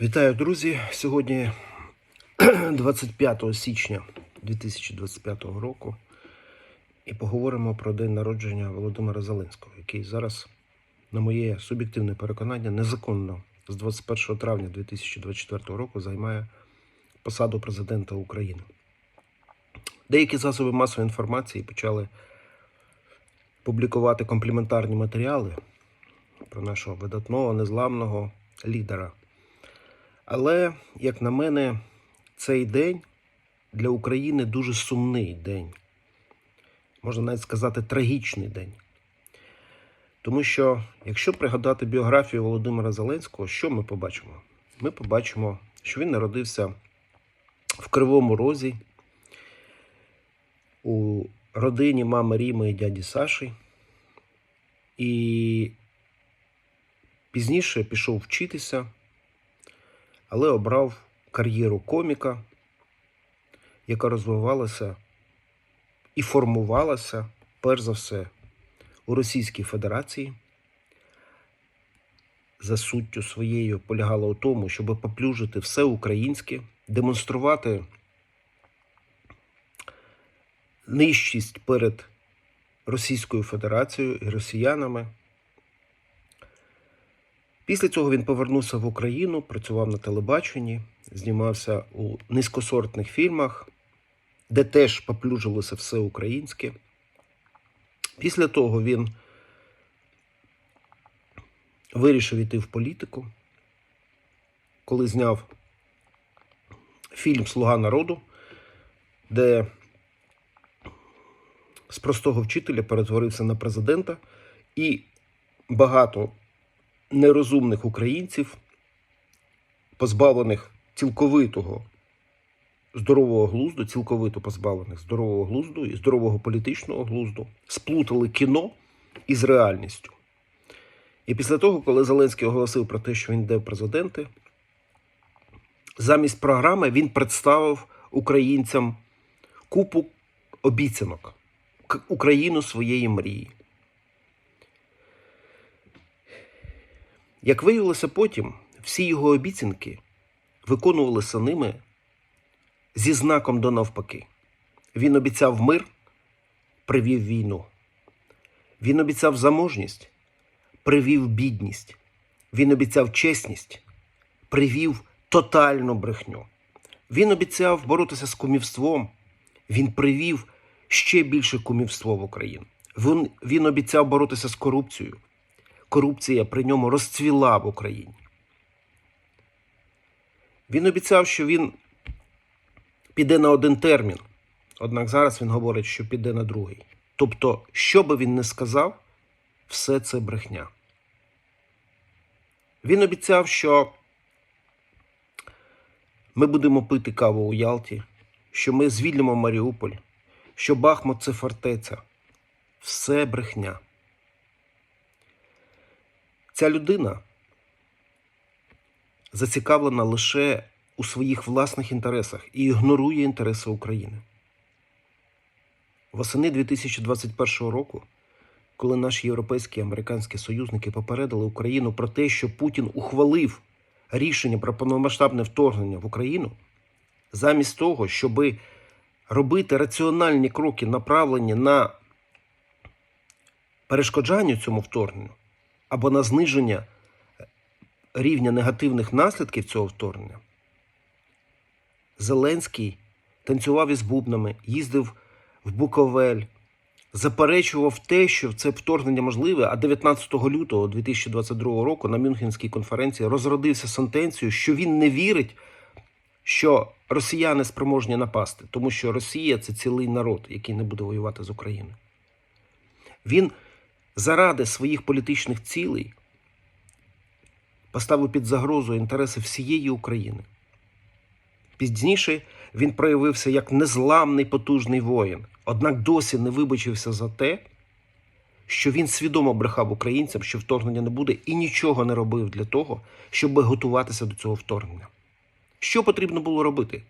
Вітаю, друзі! Сьогодні 25 січня 2025 року. І поговоримо про день народження Володимира Зеленського, який зараз, на моє суб'єктивне переконання, незаконно з 21 травня 2024 року займає посаду президента України. Деякі засоби масової інформації почали публікувати компліментарні матеріали про нашого видатного, незламного лідера. Але, як на мене, цей день для України дуже сумний день. Можна навіть сказати, трагічний день. Тому що, якщо пригадати біографію Володимира Зеленського, що ми побачимо? Ми побачимо, що він народився в Кривому Розі у родині мами Ріми і дяді Саші. І пізніше пішов вчитися але обрав кар'єру коміка, яка розвивалася і формувалася, перш за все, у Російській Федерації. За суттю своєю полягала у тому, щоб поплюжити все українське, демонструвати нижчість перед Російською Федерацією і росіянами. Після цього він повернувся в Україну, працював на телебаченні, знімався у низькосортних фільмах, де теж поплюжилося все українське. Після того він вирішив йти в політику, коли зняв фільм Слуга народу, де з простого вчителя перетворився на президента, і багато нерозумних українців, позбавлених цілковитого здорового глузду, цілковито позбавлених здорового глузду і здорового політичного глузду, сплутали кіно із реальністю. І після того, коли Зеленський оголосив про те, що він йде в президенти, замість програми він представив українцям купу обіцянок, Україну своєї мрії. Як виявилося потім, всі його обіцянки виконувалися ними зі знаком до навпаки. Він обіцяв мир, привів війну. Він обіцяв заможність, привів бідність. Він обіцяв чесність, привів тотальну брехню. Він обіцяв боротися з кумівством, він привів ще більше кумівство в Україну. Він, він обіцяв боротися з корупцією, корупція при ньому розцвіла в Україні. Він обіцяв, що він піде на один термін, однак зараз він говорить, що піде на другий. Тобто, що би він не сказав, все це брехня. Він обіцяв, що ми будемо пити каву у Ялті, що ми звільнимо Маріуполь, що Бахмут це фортеця. Все брехня. Ця людина зацікавлена лише у своїх власних інтересах і ігнорує інтереси України. Восени 2021 року, коли наші європейські і американські союзники попередили Україну про те, що Путін ухвалив рішення про повномасштабне вторгнення в Україну, замість того, щоби робити раціональні кроки, направлені на перешкоджання цьому вторгненню або на зниження рівня негативних наслідків цього вторгнення, Зеленський танцював із бубнами, їздив в Буковель, заперечував те, що це вторгнення можливе, а 19 лютого 2022 року на Мюнхенській конференції розродився сентенцією, що він не вірить, що росіяни спроможні напасти, тому що Росія це цілий народ, який не буде воювати з Україною. Він заради своїх політичних цілей поставив під загрозу інтереси всієї України. Пізніше він проявився як незламний потужний воїн, однак досі не вибачився за те, що він свідомо брехав українцям, що вторгнення не буде, і нічого не робив для того, щоб готуватися до цього вторгнення. Що потрібно було робити?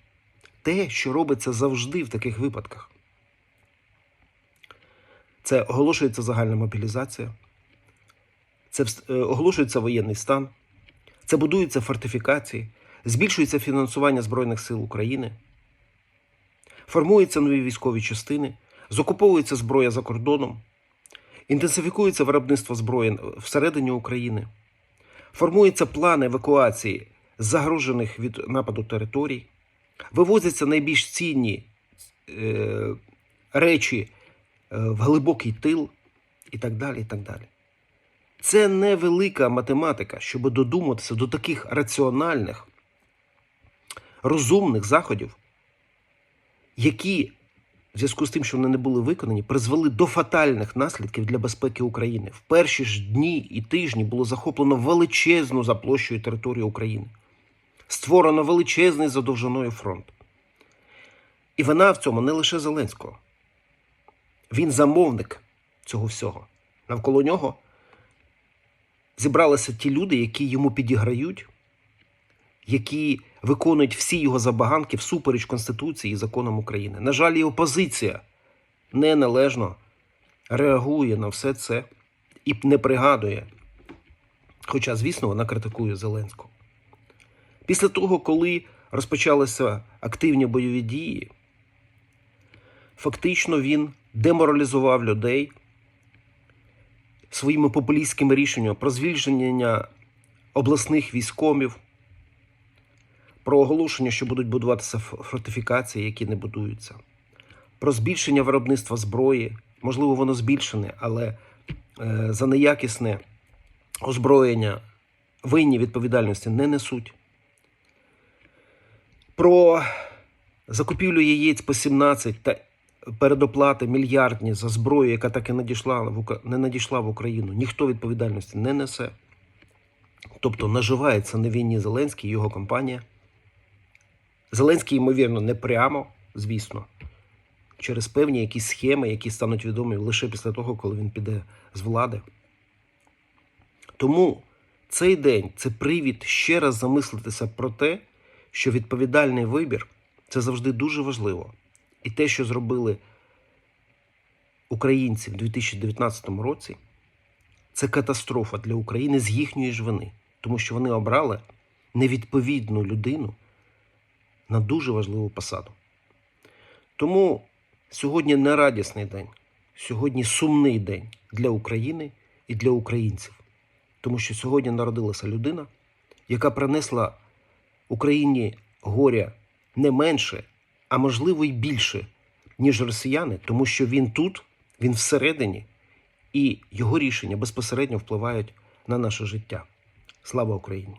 Те, що робиться завжди в таких випадках. Це оголошується загальна мобілізація, це е, оголошується воєнний стан, Це будуються фортифікації, збільшується фінансування Збройних сил України, формуються нові військові частини, закуповується зброя за кордоном, інтенсифікується виробництво зброї всередині України, формуються плани евакуації загрожених від нападу територій, вивозяться найбільш цінні е, речі е, в глибокий тил і так далі. і так далі. Це невелика математика, щоб додуматися до таких раціональних, розумних заходів, які в зв'язку з тим, що вони не були виконані, призвели до фатальних наслідків для безпеки України. В перші ж дні і тижні було захоплено величезну за площею територію України, створено величезний за довжиною фронт. І вина в цьому не лише Зеленського. Він замовник цього всього. Навколо нього зібралися ті люди, які йому підіграють, які виконують всі його забаганки всупереч Конституції і законам України. На жаль, і опозиція неналежно реагує на все це і не пригадує. Хоча, звісно, вона критикує Зеленського. Після того, коли розпочалися активні бойові дії, фактично він деморалізував людей своїми популістськими рішеннями про звільнення обласних військомів, про оголошення, що будуть будуватися фортифікації, які не будуються, про збільшення виробництва зброї. Можливо, воно збільшене, але е, за неякісне озброєння винні відповідальності не несуть. Про закупівлю яєць по 17 та передоплати мільярдні за зброю, яка так і надійшла в не надійшла в Україну, ніхто відповідальності не несе. Тобто наживається на війні Зеленський і його компанія. Зеленський, ймовірно, не прямо, звісно, через певні якісь схеми, які стануть відомі лише після того, коли він піде з влади. Тому цей день це привід ще раз замислитися про те, що відповідальний вибір це завжди дуже важливо. І те, що зробили українці в 2019 році, це катастрофа для України з їхньої ж вини, тому що вони обрали невідповідну людину на дуже важливу посаду. Тому сьогодні не радісний день, сьогодні сумний день для України і для українців, тому що сьогодні народилася людина, яка принесла Україні горя не менше, а можливо й більше, ніж росіяни, тому що він тут, він всередині, і його рішення безпосередньо впливають на наше життя. Слава Україні!